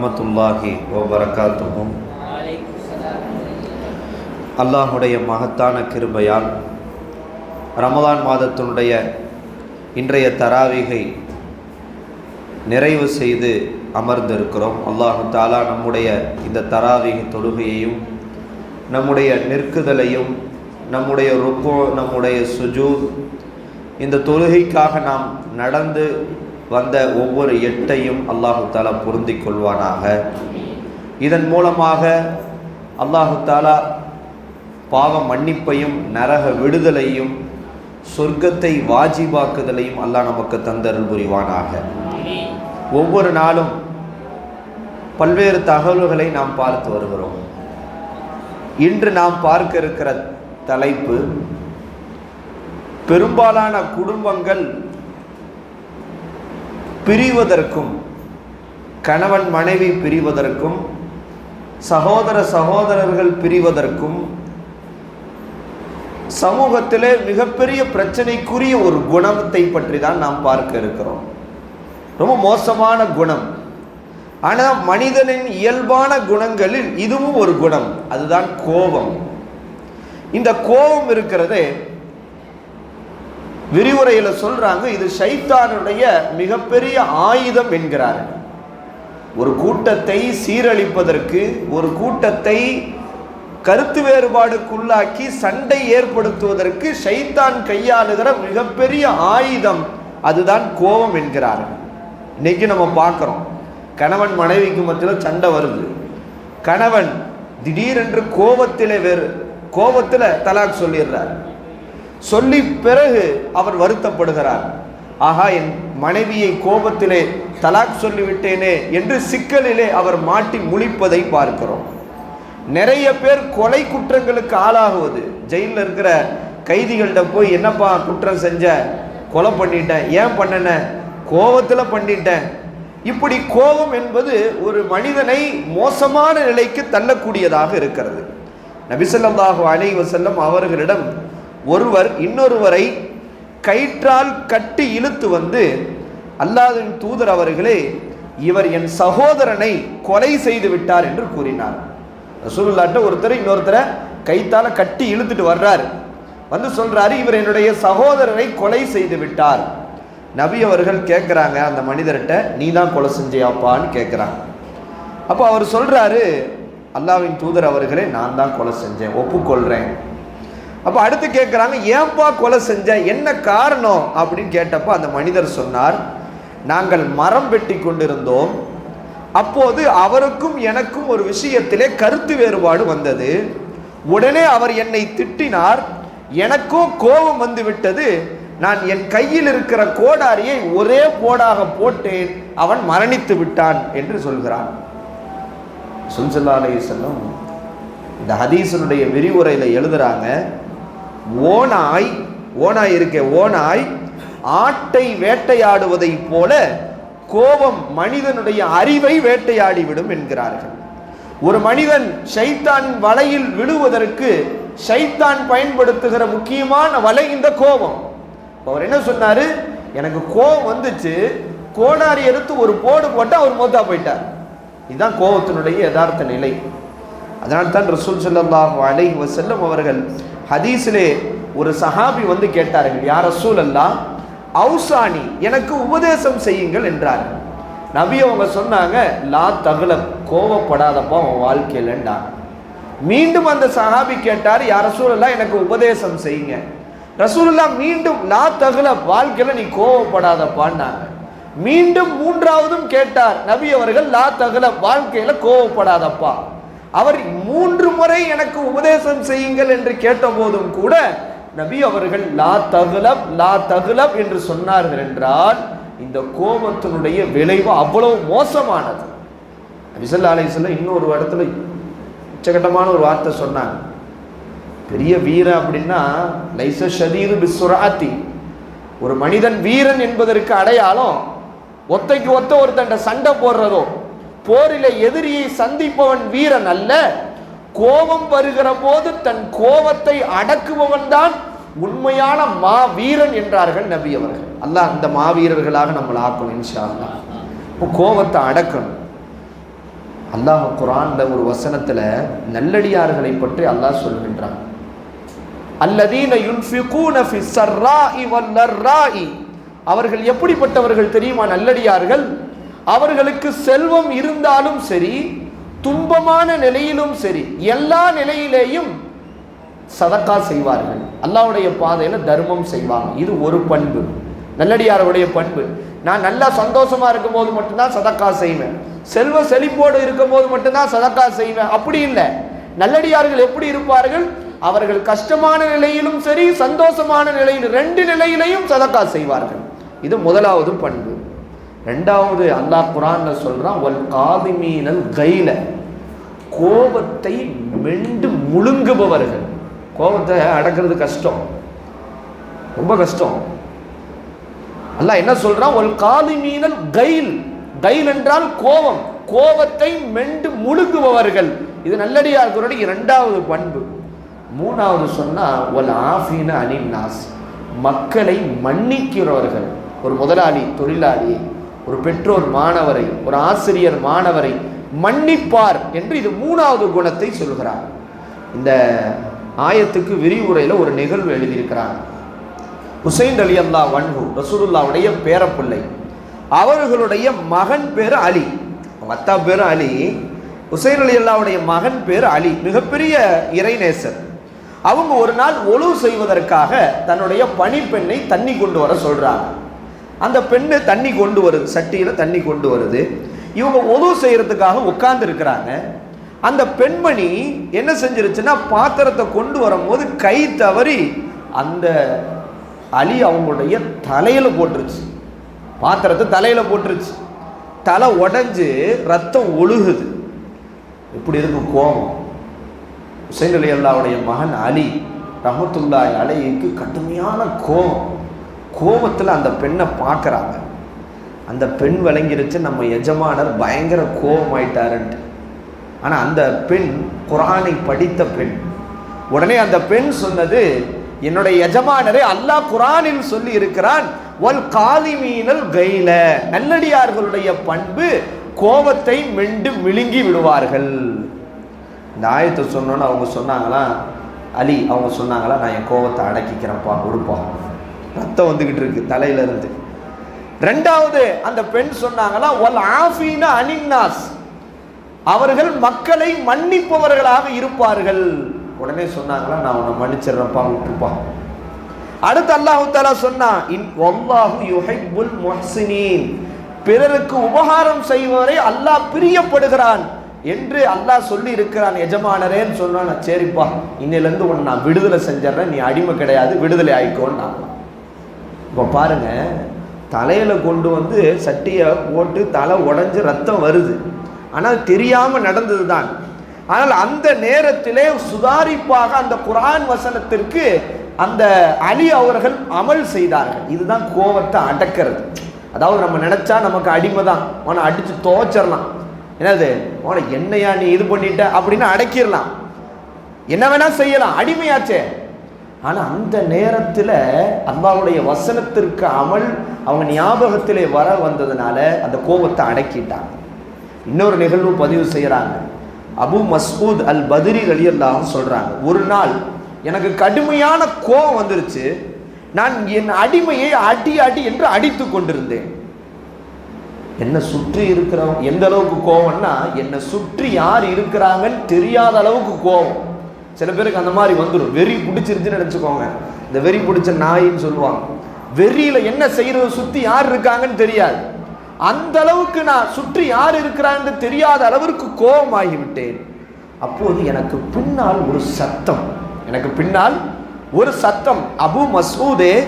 வரஹமத்துல்லாஹி வபரகாத்துகும் அல்லாஹுடைய மகத்தான கிருபையால் ரமதான் மாதத்தினுடைய இன்றைய தராவிகை நிறைவு செய்து அமர்ந்திருக்கிறோம். அல்லாஹு தாலா நம்முடைய இந்த தராவிகை தொழுகையையும் நம்முடைய நிற்குதலையும் நம்முடைய ருக்கோ நம்முடைய சுஜூத் இந்த தொழுகைக்காக நாம் நடந்து வந்த ஒவ்வொரு எட்டையும் அல்லாஹு தாலா பொருந்தி கொள்வானாக. இதன் மூலமாக அல்லாஹு தாலா பாவ மன்னிப்பையும் நரக விடுதலையும் சொர்க்கத்தை வாஜிபாக்குதலையும் அல்லாஹ் நமக்கு தந்தருள் புரிவானாக. ஒவ்வொரு நாளும் பல்வேறு தகவல்களை நாம் பார்த்து வருகிறோம். இன்று நாம் பார்க்க இருக்கிற தலைப்பு பெரும்பாலான குடும்பங்கள் பிரிவதற்கும் கணவன் மனைவி பிரிவதற்கும் சகோதர சகோதரர்கள் பிரிவதற்கும் சமூகத்திலே மிகப்பெரிய பிரச்சனைக்குரிய ஒரு குணத்தை பற்றி தான் நாம் பார்க்க இருக்கிறோம். ரொம்ப மோசமான குணம். ஆனால் மனிதனின் இயல்பான குணங்களில் இதுவும் ஒரு குணம். அதுதான் கோபம். இந்த கோபம் இருக்கிறதே விரிவுரையில் சொல்கிறாங்க இது சைத்தானுடைய மிகப்பெரிய ஆயுதம் என்கிறார்கள் ஒரு கூட்டத்தை சீரழிப்பதற்கு ஒரு கூட்டத்தை கருத்து வேறுபாடுக்குள்ளாக்கி சண்டை ஏற்படுத்துவதற்கு சைத்தான் கையாளுகிற மிகப்பெரிய ஆயுதம். அதுதான் கோபம் என்கிறார்கள் இன்னைக்கு நம்ம பார்க்குறோம். கணவன் மனைவிக்கு மத்தியில் சண்டை வருது. கணவன் திடீரென்று கோபத்தில் வேறு கோபத்தில் தலாக் சொல்லிடுறார். சொல்லி பிறகு அவர் வருத்தப்படுகிறார். ஆகா என் மனைவியை கோபத்திலே தலாக் சொல்லிவிட்டேனே என்று சிக்கலிலே அவர் மாட்டி முழிப்பதை பார்க்கிறோம். நிறைய பேர் கொலை குற்றங்களுக்கு ஆளாகுவது. ஜெயிலில் இருக்கிற கைதிகள்கிட்ட போய் என்னப்பா குற்றம் செஞ்ச? கொலை பண்ணிட்டேன். ஏன் பண்ணன? கோபத்தில் பண்ணிட்டேன். இப்படி கோபம் என்பது ஒரு மனிதனை மோசமான நிலைக்கு தள்ளக்கூடியதாக இருக்கிறது. நபிசல்லாஹு அலை வசல்லம் அவர்களிடம் ஒருவர் இன்னொருவரை கயிற்றால் கட்டி இழுத்து வந்து அல்லாஹின் தூதர் அவர்களே இவர் என் சகோதரனை கொலை செய்து விட்டார் என்று கூறினார். ரசூலுல்லாட்ட ஒருத்தர் இன்னொருத்தரை கைத்தால கட்டி இழுத்துட்டு வர்றார். வந்து சொல்றாரு இவர் என்னுடைய சகோதரரை கொலை செய்து விட்டார். நபி அவர்கள் கேட்குறாங்க அந்த மனிதர்கிட்ட நீ தான் கொலை செஞ்சியாப்பான்னு கேட்குறாங்க அப்போ அவர் சொல்றாரு அல்லாவின் தூதர் அவர்களே நான் தான் கொலை செஞ்சேன் ஒப்புக்கொள்கிறேன் அப்போ அடுத்து கேட்குறாங்க ஏன்பா கொலை செஞ்ச என்ன காரணம்? அப்படின்னு கேட்டப்போ அந்த மனிதர் சொன்னார் நாங்கள் மரம் வெட்டி கொண்டிருந்தோம். அப்போது அவருக்கும் எனக்கும் ஒரு விஷயத்திலே கருத்து வேறுபாடு வந்தது. உடனே அவர் என்னை திட்டினார். எனக்கும் கோபம் வந்து விட்டது நான் என் கையில் இருக்கிற கோடாரியை ஒரே போடாக போட்டேன். அவன் மரணித்து விட்டான் என்று சொல்கிறான். சுல்சல்லா அலையம் இந்த ஹதீசனுடைய விரிவுரையில் எழுதுறாங்க ஓனாய் ஓனாய் இருக்க ஓனாய் ஆட்டை வேட்டையாடுவதை போல கோபம் மனிதனுடைய அறிவை வேட்டையாடிவிடும் என்கிறார்கள். ஒரு மனிதன் ஷைத்தான் வலையில் விழுவதற்கு ஷைத்தான் பயன்படுத்துகிற முக்கியமான வலை இந்த கோபம். அவர் என்ன சொன்னாரு? எனக்கு கோபம் வந்துச்சு கோடாரி எடுத்து ஒரு போடு போட்டு அவர் மோத்தா போயிட்டார். இதுதான் கோபத்தினுடைய யதார்த்த நிலை. அதனால் தான் ரசூல் சல்லாஹூ அலை வசல்லம் அவர்கள் ஹதீஸிலே ஒரு சஹாபி வந்து கேட்டார்கள் யார் ரசூல் அல்லா அவுசானி எனக்கு உபதேசம் செய்யுங்கள் என்றார்கள் நபி அவங்க சொன்னாங்க லா தகுல கோவப்படாதப்பா அவன் வாழ்க்கையிலன்றாங்க மீண்டும் அந்த சஹாபி கேட்டார் யார் ரசூலல்லா எனக்கு உபதேசம் செய்யுங்க. ரசூலுல்லா மீண்டும் லா தகுல வாழ்க்கையில் நீ கோவப்படாதப்பான்னாங்க மீண்டும் மூன்றாவதும் கேட்டார் நபி அவர்கள் லா தகுல வாழ்க்கையில் கோவப்படாதப்பா. அவர் மூன்று முறை எனக்கு உபதேசம் செய்யுங்கள் என்று கேட்டபோதும் கூட நபி அவர்கள் லா தகுலப் லா தகுலப் என்று சொன்னார்கள் என்றால் இந்த கோபத்தினுடைய விளைவு அவ்வளவு மோசமானது. நபிசல்லா சொல்ல இன்னொரு இடத்துல உச்சகட்டமான ஒரு வார்த்தை சொன்னாங்க. பெரிய வீரன் அப்படின்னா லைச ஷதீது பிஸ்வராத்தி ஒரு மனிதன் வீரன் என்பதற்கு அடையாளம் ஒத்தைக்கு ஒத்த ஒருத்தண்ட சண்டை போடுறதோ போரில எதிரியை சந்திப்பவன் வீரன் அல்ல. கோபம் வருகிற போது தன் கோபத்தை அடக்குபவன் தான் உண்மையான மா வீரன் என்றார்கள் நபி அவர்கள். அல்லாஹ் அந்த மாவீரர்களாக நம்மளை ஆக்கணும் இன்ஷா அல்லாஹ் இப்போ கோபத்தை அடக்கணும். அல்லாஹ் குரான்ல ஒரு வசனத்துல நல்லடியார்களை பற்றி அல்லாஹ் சொல்கின்றான். அல்லதீன யுன்ஃபிகூன ஃபி ஸர்ராஇ வல்லர்ராஇ அவர்கள் எப்படிப்பட்டவர்கள் தெரியுமா? நல்லடியார்கள். அவர்களுக்கு செல்வம் இருந்தாலும் சரி துன்பமான நிலையிலும் சரி எல்லா நிலையிலேயும் சதக்கா செய்வார்கள். அல்லாவுடைய பாதையில் தர்மம் செய்வாங்க. இது ஒரு பண்பு. நல்லடியாருடைய பண்பு. நான் நல்லா சந்தோஷமா இருக்கும் போது மட்டும்தான் சதக்கா செய்வேன். செல்வ செழிப்போடு இருக்கும் போது மட்டும்தான் சதக்கா செய்வேன். அப்படி இல்லை. நல்லடியார்கள் எப்படி இருப்பார்கள்? அவர்கள் கஷ்டமான நிலையிலும் சரி சந்தோஷமான நிலையிலும் ரெண்டு நிலையிலையும் சதக்கா செய்வார்கள். இது முதலாவது பண்பு. ரெண்டாவது அல்லாஹ் குரான்ல சொல்கிறான் ஒல் காதிமீனல் கைல கோபத்தை மெண்டு முழுங்குபவர்கள். கோபத்தை அடக்கிறது கஷ்டம். ரொம்ப கஷ்டம். அல்ல என்ன சொல்றான்? ஒரு காதிமீனல் கைல் கைல் என்றால் கோபம். கோபத்தை மெண்டு முழுங்குபவர்கள். இது நல்லடியார்களுடைய இரண்டாவது பண்பு. மூணாவது சொன்னா ஒல் ஆஃபீன அனின் நாஸ். மக்களை மன்னிக்கிறவர்கள். ஒரு முதலாளி தொழிலாளி ஒரு பெற்றோர் மாணவரை ஒரு ஆசிரியர் மாணவரை மன்னிப்பார் என்று இது மூணாவது குணத்தை சொல்கிறார். இந்த ஆயத்துக்கு விரிவுரையில் ஒரு நிகழ்வு எழுதியிருக்கிறார். ஹுசைன் அலி அல்லா வன்ஹு ரசூலுல்லாவுடைய பேரப்பிள்ளை. அவர்களுடைய மகன் பேர் அலி. அவங்க அத்தா பேர் அலி ஹுசைன் அலி அல்லாவுடைய மகன் பேர் அலி மிகப்பெரிய இறைநேசர். அவங்க ஒரு நாள் ஒழு செய்வதற்காக தன்னுடைய பணிப்பெண்ணை தண்ணி கொண்டு வர சொல்கிறாங்க அந்த பெண்ணு தண்ணி கொண்டு வருது சட்டியில் தண்ணி கொண்டு வருது. இவங்க உதவு செய்கிறதுக்காக உட்கார்ந்து இருக்கிறாங்க அந்த பெண்மணி என்ன செஞ்சிருச்சுன்னா பாத்திரத்தை கொண்டு வரும்போது கை தவறி அந்த அலி அவங்களுடைய தலையில் போட்டுருச்சு. பாத்திரத்தை தலையில் போட்டுருச்சு. தலை உடஞ்சி ரத்தம் ஒழுகுது. இப்படி இருக்கும் கோபம். ஹுசைன் அலி அல்லாவுடைய மகன் அலி ரஹமத்துல்லாய் அலைக்கு கடுமையான கோபம். கோபத்தில் அந்த பெண்ணை பார்க்குறாங்க. அந்த பெண் விளங்கிருச்சு நம்ம எஜமானர் பயங்கர கோபமாயிட்டாருன்ட்டு. ஆனால் அந்த பெண் குரானை படித்த பெண். உடனே அந்த பெண் சொன்னது என்னுடைய எஜமானரை அல்லாஹ் குரானில் சொல்லி இருக்கிறான் ஒல் காலிமீனல் கைல நல்லடியார்களுடைய பண்பு கோபத்தை மெண்டு விழுங்கி விடுவார்கள். இந்த ஆயத்தை சொன்னோன்னு அவங்க சொன்னாங்களா? அலி அவங்க சொன்னாங்களா? நான் என் கோபத்தை அடக்கிக்கிறேன்ப்பா கொடுப்பா ரத்தம் வந்துகிட்டு இருக்கு தலையில இருந்து. ரெண்டாவது அந்த பெண் சொன்னாங்கன்னா ஒல் ஆஃபீன அனின்னாஸ். அவர்கள் மக்களை மன்னிப்பவர்களாக இருப்பார்கள். உடனே சொன்னாங்களா நான் உன்னை விட்டுப்பா அடுத்து அல்லாஹு தாலா சொன்னா இன் வல்லாஹு யுஹிப்புல் முஹ்சினீன். பிறருக்கு உபகாரம் செய்வரை அல்லாஹ் பிரியப்படுகிறான் என்று அல்லாஹ் சொல்லி இருக்கிறான் எஜமானரேன்னு சொன்னான் சரிப்பா இன்னிலேருந்து உன்னை நான் விடுதலை செஞ்சிடறேன் நீ அடிமை கிடையாது விடுதலை ஆயிக்கோன்னு நான். இப்போ பாருங்க தலையில் கொண்டு வந்து சட்டியை போட்டு தலை உடஞ்சி ரத்தம் வருது. ஆனால் தெரியாமல் நடந்தது தான் ஆனால் அந்த நேரத்திலே சுதாரிப்பாக அந்த குரான் வசனத்திற்கு அந்த அலி அவர்கள் அமல் செய்தார்கள். இதுதான் கோபத்தை அடக்கிறது. அதாவது நம்ம நினச்சா நமக்கு அடிமை தான் அவனை அடித்து துவச்சிடலாம். என்னது? அவனை என்னையா நீ இது பண்ணிட்ட? அப்படின்னு அடக்கிடலாம். என்ன வேணால் செய்யலாம். அடிமையாச்சே. ஆனால் அந்த நேரத்தில் அல்லாவுடைய வசனத்திற்கு அமல் அவங்க ஞாபகத்திலே வர வந்ததுனால அந்த கோபத்தை அடக்கிட்டாங்க. இன்னொரு நிகழ்வு பதிவு செய்கிறாங்க அபு மஸ்ஊத் அல் பதிரி அலியல்லாவும் சொல்கிறாங்க ஒரு நாள் எனக்கு கடுமையான கோபம் வந்துருச்சு. நான் என் அடிமையை அடி அடி என்று அடித்து கொண்டிருந்தேன். என்னை சுற்றி இருக்கிறவங்க எந்த அளவுக்கு கோவம்னா என்னை சுற்றி யார் இருக்கிறாங்கன்னு தெரியாத அளவுக்கு கோவம் சில பேருக்கு அந்த மாதிரி வந்துடும். வெறி பிடிச்சிருச்சுன்னு நினச்சிக்கோங்க. இந்த வெறி பிடிச்ச நாயின்னு சொல்லுவாங்க. வெறியில் என்ன செய்கிறத சுற்றி யார் இருக்காங்கன்னு தெரியாது. அந்த அளவுக்கு நான் சுற்றி யார் இருக்கிறான்னு தெரியாத அளவிற்கு கோபமாகிவிட்டேன். அப்போது எனக்கு பின்னால் ஒரு சத்தம். எனக்கு பின்னால் ஒரு சத்தம். அபு மசூதே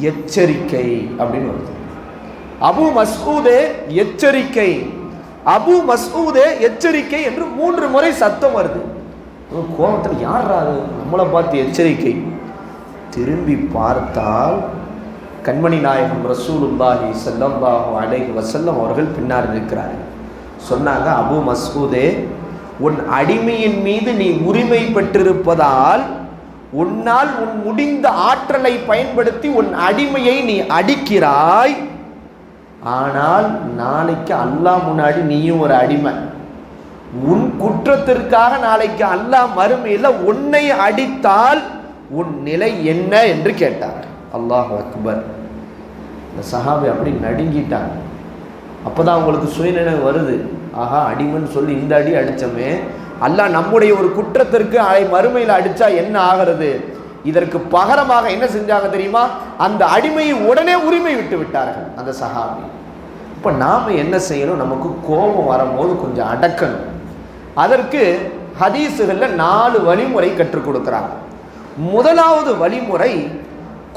எச்சரிக்கை அப்படின்னு வருது. அபு மசூதே எச்சரிக்கை. அபு மசூதே எச்சரிக்கை என்று மூன்று முறை சத்தம் வருது. கோபத்தில் யார் அது? நம்மளை பார்த்து எச்சரிக்கை. திரும்பி பார்த்தால் கண்மணி நாயகம் ரசூலுல்லாஹி செல்லம்பாஹு அலைஹி வசல்லம் அவர்கள் பின்னால் இருக்கிறார்கள் சொன்னாங்க அபு மசூதே உன் அடிமையின் மீது நீ உரிமை பெற்றிருப்பதால் உன்னால் உன் முடிந்த ஆற்றலை பயன்படுத்தி உன் அடிமையை நீ அடிக்கிறாய். ஆனால் நாளைக்கு அல்லாஹ் முன்னாடி நீயும் ஒரு அடிமை. உன் குற்றத்திற்காக நாளைக்கு அல்லாஹ் மறுமையில் உன்னை அடித்தால் உன் நிலை என்ன என்று கேட்டார். அல்லாஹ் அக்பர். இந்த சஹாபி அப்படி நடுங்கிட்டாங்க அப்போதான் அவங்களுக்கு சுயநினைவு வருது. ஆஹா அடிமன்னு சொல்லி இந்த அடி அடிச்சோமே. அல்லாஹ் நம்முடைய ஒரு குற்றத்திற்கு அலை மறுமையில் அடித்தா என்ன ஆகிறது? இதற்கு பகரமாக என்ன செஞ்சாங்க தெரியுமா? அந்த அடிமையை உடனே உரிமை விட்டு விட்டார்கள். அந்த சஹாபி. இப்போ நாம் என்ன செய்யணும்? நமக்கு கோபம் வரும்போது கொஞ்சம் அடக்கணும். அதற்கு ஹதீஸுகளில் நாலு வழிமுறை கற்றுக் கொடுக்குறாங்க. முதலாவது வழிமுறை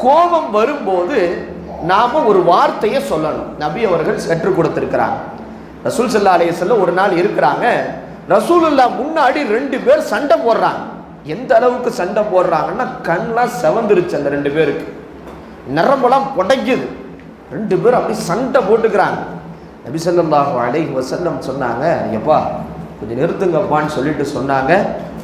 கோபம் வரும்போது நாம் ஒரு வார்த்தையை சொல்லணும். நபி அவர்கள் கற்றுக் கொடுத்துருக்கிறாங்க. ரசூல் சல்லா அலையல்ல ஒரு நாள் இருக்கிறாங்க. ரசூலுல்லா முன்னாடி ரெண்டு பேர் சண்டை போடுறாங்க. எந்த அளவுக்கு சண்டை போடுறாங்கன்னா கண்ணெலாம் செவந்துருச்சு அந்த ரெண்டு பேருக்கு. நரம்பெல்லாம் புடைக்குது. ரெண்டு பேரும் அப்படி சண்டை போட்டுக்கிறாங்க. நபி ஸல்லல்லாஹு அலை வசல்லம் சொன்னாங்க எப்பா கொஞ்சம் நிறுத்துங்கப்பான்னு சொல்லிட்டு சொன்னாங்க.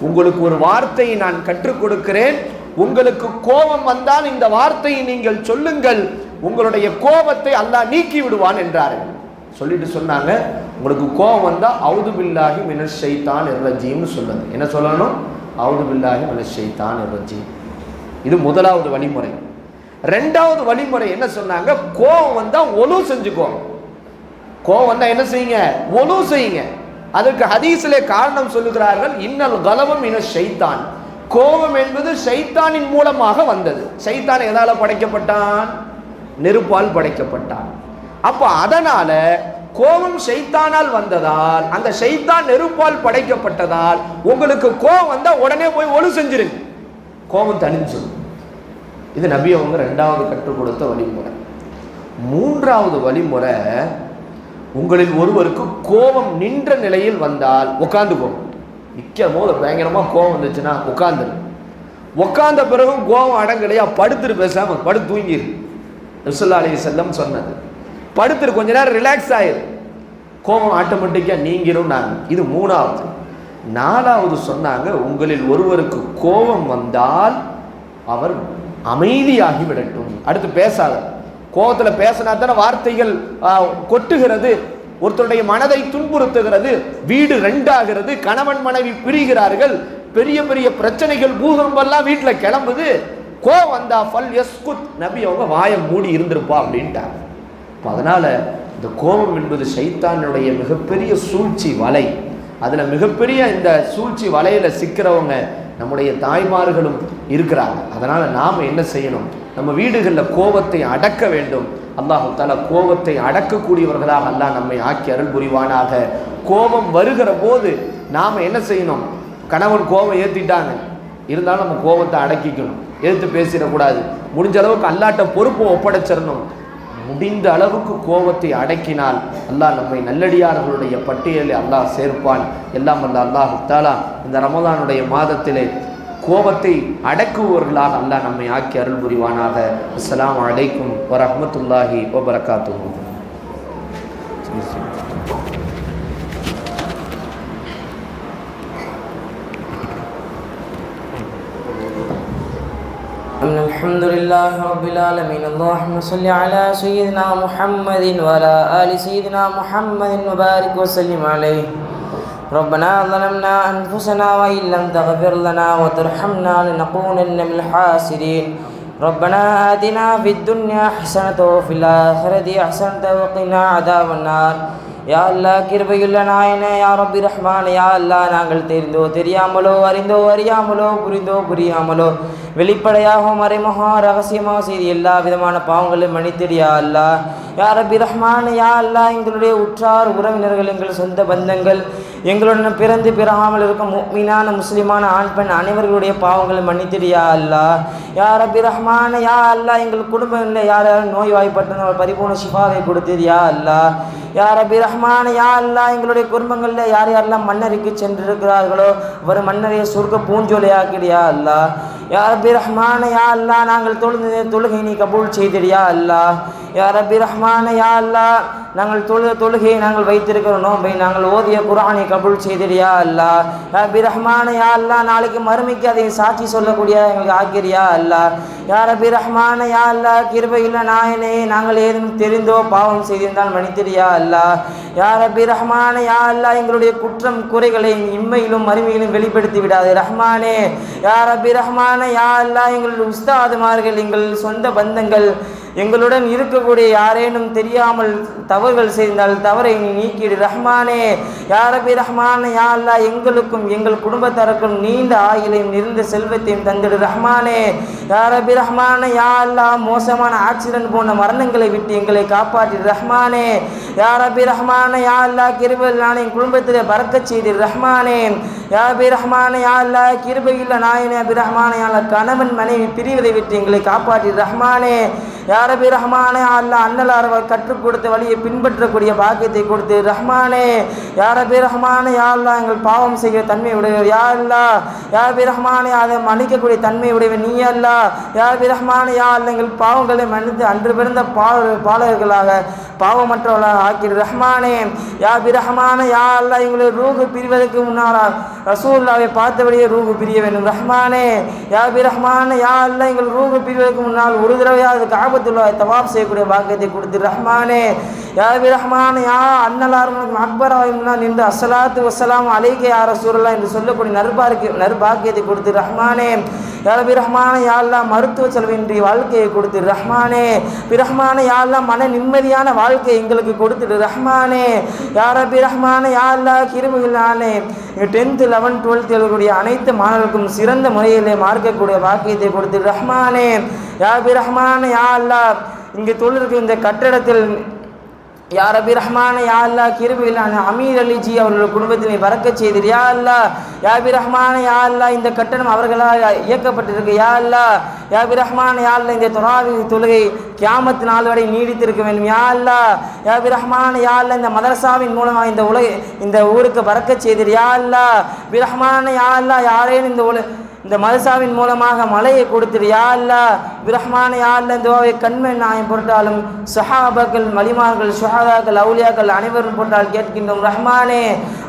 உங்களுக்கு ஒரு வார்த்தையை நான் கற்றுக் கொடுக்கிறேன். உங்களுக்கு கோபம் வந்தால் இந்த வார்த்தையை நீங்கள் சொல்லுங்கள். உங்களுடைய கோபத்தை அல்லாஹ் நீக்கி விடுவான் என்றார்கள். சொல்லிட்டு சொன்னாங்க. உங்களுக்கு கோபம் வந்தால் அவுது பில்லாகி மினஷ் ஷைத்தான் இர்ரஜீம்னு சொல்லுங்க என்ன சொல்லணும்? அவுது பில்லாகி மினஷ் ஷைத்தான் இர்ரஜீம் இது முதலாவது வழிமுறை. ரெண்டாவது வழிமுறை என்ன சொன்னாங்க? கோபம் வந்தால் ஒலு செஞ்சுக்கோ. கோபம் வந்தால் என்ன செய்யுங்க? ஒலு செய்யுங்க. அதற்கு ஹதீஸிலே காரணம் சொல்லுகிறார்கள் இன்னல் கலவம் இன ஷைத்தான். கோபம் என்பது ஷைத்தானின் மூலமாக வந்தது. ஷைத்தான் எதால் படைக்கப்பட்டான்? நெருப்பால் படைக்கப்பட்டான். அப்போ அதனால கோபம் ஷைத்தானால் வந்ததால் அந்த ஷைத்தான் நெருப்பால் படைக்கப்பட்டதால் உங்களுக்கு கோபம் வந்தால் உடனே போய் ஒழு செஞ்சிருங்க கோபம் தணிஞ்சிடும் இது நபி அவங்க ரெண்டாவது கற்றுக் கொடுத்த வழிமுறை. மூன்றாவது வழிமுறை உங்களில் ஒருவருக்கு கோபம் நின்ற நிலையில் வந்தால் உட்காந்துக்கோ நிற்கும் போது பயங்கரமாக கோபம் வந்துச்சுன்னா உட்காந்துரு உட்காந்த பிறகும் கோபம் அடங்கலையா? படுத்துரு பேசாம படுத்து தூங்கிரு. ரசுல்லா அலி செல்லம் சொன்னது. படுத்துரு கொஞ்ச நேரம் ரிலாக்ஸ் ஆயிரு. கோபம் ஆட்டோமேட்டிக்காக நீங்கிரும் நாங்கள் இது மூணாவது. நாலாவது சொன்னாங்க உங்களில் ஒருவருக்கு கோபம் வந்தால் அவர் அமைதியாகி விடட்டும். அடுத்து பேசாத. கோபத்தில் பேசினா தானே வார்த்தைகள் கொட்டுகிறது. ஒருத்தருடைய மனதை துன்புறுத்துகிறது. வீடு ரெண்டாகிறது. கணவன் மனைவி பிரிகிறார்கள். பெரிய பெரிய பிரச்சனைகள் பூகம்பெல்லாம் வீட்டில் கிளம்புது. கோ வந்தா ஃபல் எஸ்குத் நபி அவங்க வாயை மூடி இருந்திருப்பா அப்படின்ட்டாங்க. இப்போ அதனால் இந்த கோபம் என்பது சைத்தானுடைய மிகப்பெரிய சூழ்ச்சி வலை. அதில் மிகப்பெரிய இந்த சூழ்ச்சி வலையில் சிக்கிறவங்க நம்முடைய தாய்மார்களும் இருக்கிறாங்க. அதனால் நாம் என்ன செய்யணும்? நம்ம வீடுகளில் கோபத்தை அடக்க வேண்டும். அல்லாஹு தாலா கோபத்தை அடக்கக்கூடியவர்களாக அல்லாஹ் நம்மை ஆக்கி அருள் புரிவானாக. கோபம் வருகிற போது நாம் என்ன செய்யணும்? கணவன் கோபம் ஏற்றிட்டாங்க இருந்தாலும் நம்ம கோபத்தை அடக்கிக்கணும். எடுத்து பேசிடக்கூடாது. முடிஞ்ச அளவுக்கு அல்லாட்ட பொறுப்பை ஒப்படைச்சிடணும். முடிந்த அளவுக்கு கோபத்தை அடக்கினால் அல்லாஹ் நம்மை நல்லடியார்களுடைய பட்டியலில் அல்லாஹ் சேர்ப்பான். எல்லாம் வல்ல அல்லாஹ் தாலா இந்த ரமதானுடைய மாதத்திலே கோபத்தை அடக்குபவர்களாக அல்லாஹ் நம்மை ஆக்கி அருள் புரிவானாக அஸ்ஸலாமு அலைக்கும் வரஹ்மத்துல்லாஹி வபரகாத்துஹு أن الحمد لله رب العالمين اللهم صل على سيدنا محمد وعلى آل سيدنا محمد وبارك وسلم عليه ربنا ظلمنا أنفسنا وإن لم تغفر لنا وترحمنا لنكونن من الحاسرين ربنا آتنا في الدنيا حسنة وفي الآخرة حسنة وقنا عذاب النار யா அல்லா கிருபையுள்ள நாயனே யா ரப்பி ரஹ்மான் யா அல்லா நாங்கள் தெரிந்தோ தெரியாமலோ அறிந்தோ அறியாமலோ புரிந்தோ புரியாமலோ வெளிப்படையாகவும் மறைமுகம் ரகசியமாக செய்து எல்லா விதமான பாவங்களையும் மன்னித்திடியா அல்லா யார் அபி ரஹ்மான் யா அல்லா எங்களுடைய உற்றார் உறவினர்கள் எங்கள் சொந்த பந்தங்கள் எங்களுடன் பிறந்து பிறகாமல் இருக்கும் மீனான முஸ்லிமான ஆண் பெண் அனைவர்களுடைய பாவங்களை மன்னித்திடியா அல்லா யார் அபி ரஹ்மான் யா அல்லா எங்கள் குடும்பங்களில் யார் யாரும் நோய் வாய்ப்பட்டனர் பரிபூர்ண சிபாவை கொடுத்தியா அல்லா யார் அபி ரஹ்மான் யா அல்லா எங்களுடைய குடும்பங்களில் யார் யாரெல்லாம் மன்னருக்கு சென்றிருக்கிறார்களோ அவர் மன்னரை சொர்க்க பூஞ்சோலையாக்கிடியா அல்லா யார் ரபி ரஹ்மான யா அல்லா நாங்கள் தொழுது தொழுகை நீ கபூல் செய்திடியா அல்லா யா ரப்பி ரஹ்மான யா அல்லா நாங்கள் தொழு தொழுகையை நாங்கள் வைத்திருக்கிற நோம்பை நாங்கள் ஓதிய குரானை கபுல் செய்திரியா அல்லா. ரபி ரஹ்மான யா அல்லா நாளைக்கு மறுமைக்கு அதை சாட்சி சொல்லக்கூடிய எங்களுக்கு ஆக்கிரியா அல்லா. யா ரபி ரஹ்மான யா அல்லா கிருபையில் நாயனே நாங்கள் ஏதும் தெரிந்தோ பாவம் செய்திருந்தால் மன்னித்திரியா அல்லா. யா ரபி ரஹ்மான யா அல்லா எங்களுடைய குற்றம் குறைகளை இம்மையிலும் மறுமையிலும் வெளிப்படுத்தி விடாது ரஹ்மானே. யா ரபி ரஹ்மான யா அல்லா எங்களுடைய உஸ்தாதுமார்கள் எங்கள் சொந்த பந்தங்கள் எங்களுடன் இருக்கக்கூடிய யாரேனும் தெரியாமல் தவறுகள் செய்தால் தவறை நீ நீக்கிடு ரஹ்மானே யாரபி ரஹ்மான் யா அல்லா எங்களுக்கும் எங்கள் குடும்பத்தாருக்கும் நீண்ட ஆயுளையும் நிறைந்த செல்வத்தையும் தந்திடு ரஹ்மானே யாரபி ரப்பி ரஹ்மான் யா அல்லா மோசமான ஆக்சிடென்ட் போன மரணங்களை விட்டு எங்களை காப்பாற்றி ரஹ்மானே யாரபி ரப்பி ரஹ்மான் யா அல்லா கிருபையில் நான் என் குடும்பத்தில் பறக்கச் செய்திரு ரஹ்மானே யா ரப்பி ரஹ்மான் யா அல்லா கிருபையில் நாயனே அபி ரஹ்மான் யா கணவன் மனைவி பிரிவதை விட்டு எங்களை காப்பாற்றி ரஹ்மானே யா ரப்பி ரஹ்மானே யா அண்ணலார் அவர் கற்றுக் கொடுத்த வழியை பின்பற்றக்கூடிய பாக்கியத்தை கொடுத்து ரஹ்மானே யாரபி ரஹ்மானே யா எங்கள் பாவம் செய்கிற தன்மை உடையவர். யா அல்லா யா ரஹ்மானே அதை மன்னிக்கக்கூடிய தன்மை உடையவர். நீ அல்லா யாரபி ரஹ்மானே யா அல்ல எங்கள் பாவங்களை மன்னித்து அன்று பிறந்த பால பாலகர்களாக பாவமற்றவர்களாக ஆக்கிற ரஹ்மானே யா பி ரஹ்மானே யா அல்லா எங்களை ரூகு பிரிவதற்கு முன்னால் ரசூல்லாவை பார்த்தபடியே ரூகு பிரிய வேண்டும். ரஹ்மானே யா பி ரஹ்மான் யா அல்ல எங்கள் ரூகு பிரிவதற்கு முன்னால் ஒரு தடவையாவது காபத்துல்லா தவாப் செய்யக்கூடிய பாக்கியத்தை கொடுத்து ரஹ்மானே யா பி ரஹ்மான் யா அன்னலாரும் அக்பராயும் நின்று அஸ்ஸலாத்து வசலாம் அலைகே யா ரசூலுல்லா என்று சொல்லக்கூடிய நற்பாக்கிய நற்பாக்கியத்தை கொடுத்து ரஹ்மானே யா ரபி ரஹ்மானே மருத்துவ செலவின்றி வாழ்க்கையை கொடுத்து ரஹ்மானே பி ரஹ்மானே மன நிம்மதியான வாழ்க்கை எங்களுக்கு கொடுத்துட்டு ரஹ்மானே யார ரபி ரஹ்மானே யா அல்லா கிருமிகளானே டென்த்தில் லெவன்த் டுவெல்த் எழுதக்கூடிய அனைத்து மாணவர்களுக்கும் சிறந்த முறையிலே மார்க்கக்கூடிய வாக்கியத்தை கொடுத்து ரஹ்மானே யா பி ரஹ்மான் யா அல்லா இங்கே தொழிலுக்கு இந்த கட்டடத்தில் யார் அபி ரஹ்மான யா அல்லா கிருபிலான அமீர் அலிஜி அவர்கள் குடும்பத்தினை பறக்க செய்தீர். யா அல்லா யா பி ரஹ்மான யா அல்லா இந்த கட்டணம் அவர்களால் இயக்கப்பட்டிருக்கு. யா அல்லா யா ரஹ்மான யா அல்லா இந்த துறாவி தொழுகை கியாமத்து நாள் வரை நீடித்திருக்க வேண்டும். யா அல்லா யா பி ரஹ்மான யா அல்லா இந்த மதரசாவின் மூலமாக இந்த உலக இந்த ஊருக்கு பறக்க செய்தீர். யா அல்லா பி ரஹ்மான யா அல்லா யாரேனும் இந்த உலக இந்த மதசாவின் மூலமாக மலையை கொடுத்துரு யா அல்லா பிரஹ்மான யா அல்லா இந்த துவாவை கண்மன் நாயம் பொருட்டாலும் சஹாபாக்கள் மலிமார்கள் சுஹாதாக்கள் அவுலியாக்கள் அனைவரும் பொருட்டால் கேட்கின்றோம் ரஹ்மானே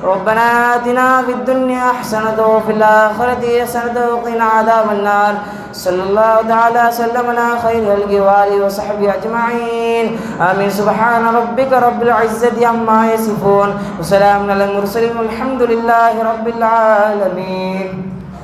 ربنا آتنا في الدنيا حسنة وفي الآخرة حسنة وقنا عذاب النار صلى الله تعالى وسلم على خير خلق وآله وصحبه أجمعين آمين سبحان ربك رب العزة عما يصفون وسلام على المرسلين والحمد لله رب العالمين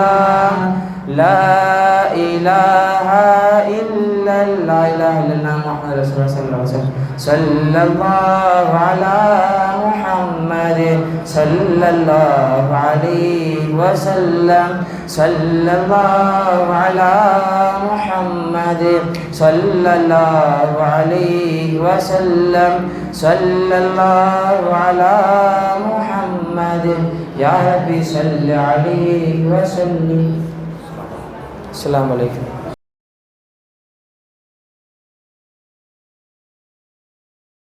الله. لا إله إلا الله. إله إلا الله محمد رسول الله صلى الله عليه وسلم. صلى الله على محمد. صلى الله عليه وسلم. صلى الله على محمد. صلى الله عليه وسلم. صلى الله على محمد. يا ربي صل عليه وسلم. السلام عليكم.